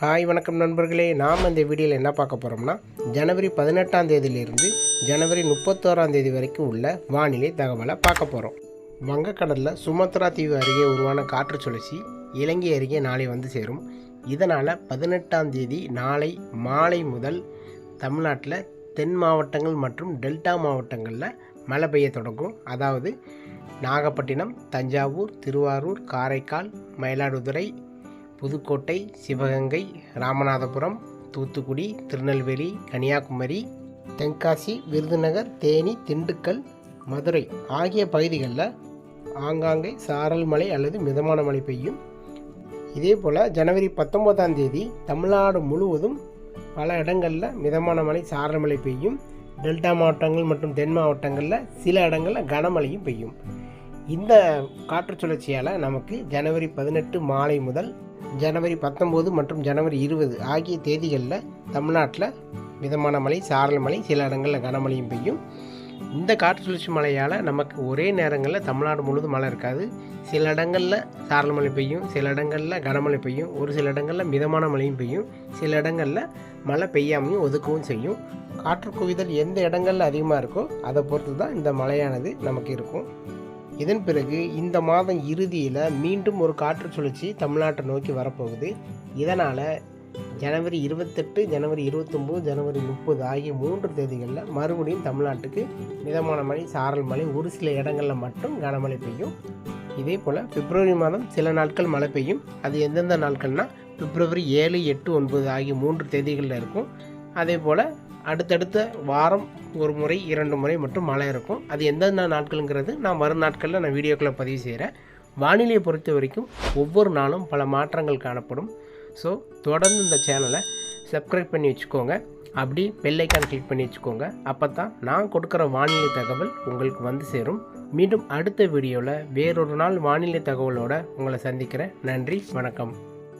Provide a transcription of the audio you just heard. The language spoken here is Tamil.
ஹாய் வணக்கம் நண்பர்களே. நாம் இந்த வீடியோவில் என்ன பார்க்க போகிறோம்னா ஜனவரி பதினெட்டாம் தேதியிலிருந்து ஜனவரி முப்பத்தோராம் தேதி வரைக்கும் உள்ள வானிலை தகவலை பார்க்க போகிறோம் வங்கக்கடலில் சுமத்ரா தீவு அருகே உருவான காற்று சுழற்சி இலங்கை அருகே நாளை வந்து சேரும். இதனால் பதினெட்டாம் தேதி நாளை மாலை முதல் தமிழ்நாட்டில் தென் மாவட்டங்கள் மற்றும் டெல்டா மாவட்டங்களில் மழை பெய்ய தொடங்கும். அதாவது நாகப்பட்டினம் தஞ்சாவூர் திருவாரூர் காரைக்கால் மயிலாடுதுறை புதுக்கோட்டை சிவகங்கை ராமநாதபுரம் தூத்துக்குடி திருநெல்வேலி கன்னியாகுமரி தென்காசி விருதுநகர் தேனி திண்டுக்கல் மதுரை ஆகிய பகுதிகளில் ஆங்காங்கே சாரல் மழை அல்லது மிதமான மழை பெய்யும். இதே போல் ஜனவரி பத்தொம்போதாம் தேதி தமிழ்நாடு முழுவதும் பல இடங்களில் மிதமான மழை சாரல் மழை பெய்யும். டெல்டா மாவட்டங்கள் மற்றும் தென் மாவட்டங்களில் சில இடங்களில் கனமழையும் பெய்யும். இந்த காற்று சுழற்சியால் நமக்கு ஜனவரி பதினெட்டு மாலை முதல் ஜனவரி பத்தொம்போது மற்றும் ஜனவரி இருபது ஆகிய தேதிகளில் தமிழ்நாட்டில் மிதமான மழை சாரல் மழை சில இடங்களில் கனமழையும் பெய்யும். இந்த காற்று சுழற்சி மழையால் நமக்கு ஒரே நேரங்களில் தமிழ்நாடு முழுவதும் மழை இருக்காது. சில இடங்களில் சாரல் மழை பெய்யும் சில இடங்களில் கனமழை பெய்யும் ஒரு சில இடங்களில் மிதமான மழையும் பெய்யும். சில இடங்களில் மழை பெய்யாமையும் ஒதுக்கவும் செய்யும். காற்று குவிதல் எந்த இடங்களில் அதிகமாக இருக்கோ அதை பொறுத்து தான் இந்த மழையானது நமக்கு இருக்கும். இதன் பிறகு இந்த மாதம் இறுதியில் மீண்டும் ஒரு காற்று சுழற்சி தமிழ்நாட்டை நோக்கி வரப்போகுது. இதனால் ஜனவரி இருபத்தெட்டு ஜனவரி இருபத்தொம்போது ஜனவரி முப்பது ஆகிய மூன்று தேதிகளில் மறுபடியும் தமிழ்நாட்டுக்கு மிதமான மழை சாரல் மழை ஒரு சில இடங்களில் மட்டும் கனமழை பெய்யும். இதே போல் பிப்ரவரி மாதம் சில நாட்கள் மழை பெய்யும். அது எந்தெந்த நாட்கள்னால் பிப்ரவரி ஏழு எட்டு ஒன்பது ஆகிய மூன்று தேதிகளில் இருக்கும். அதே போல் அடுத்தடுத்த வாரம் ஒரு முறை இரண்டு முறை மட்டும் மழை இருக்கும். அது எந்தெந்த நாட்களுங்கிறது நான் வரும் நாட்களில் நான் வீடியோக்களை பதிவு செய்கிறேன் வானிலையை பொறுத்த வரைக்கும் ஒவ்வொரு நாளும் பல மாற்றங்கள் காணப்படும். ஸோ தொடர்ந்து இந்த சேனலை சப்ஸ்கிரைப் பண்ணி வச்சுக்கோங்க. அப்படி பெல்லைக்கான் கிளிக் பண்ணி வச்சுக்கோங்க. அப்போ தான் நான் கொடுக்குற வானிலை தகவல் உங்களுக்கு வந்து சேரும். மீண்டும் அடுத்த வீடியோவில் வேறொரு நாள் வானிலை தகவலோடு உங்களை சந்திக்கிறேன். நன்றி வணக்கம்.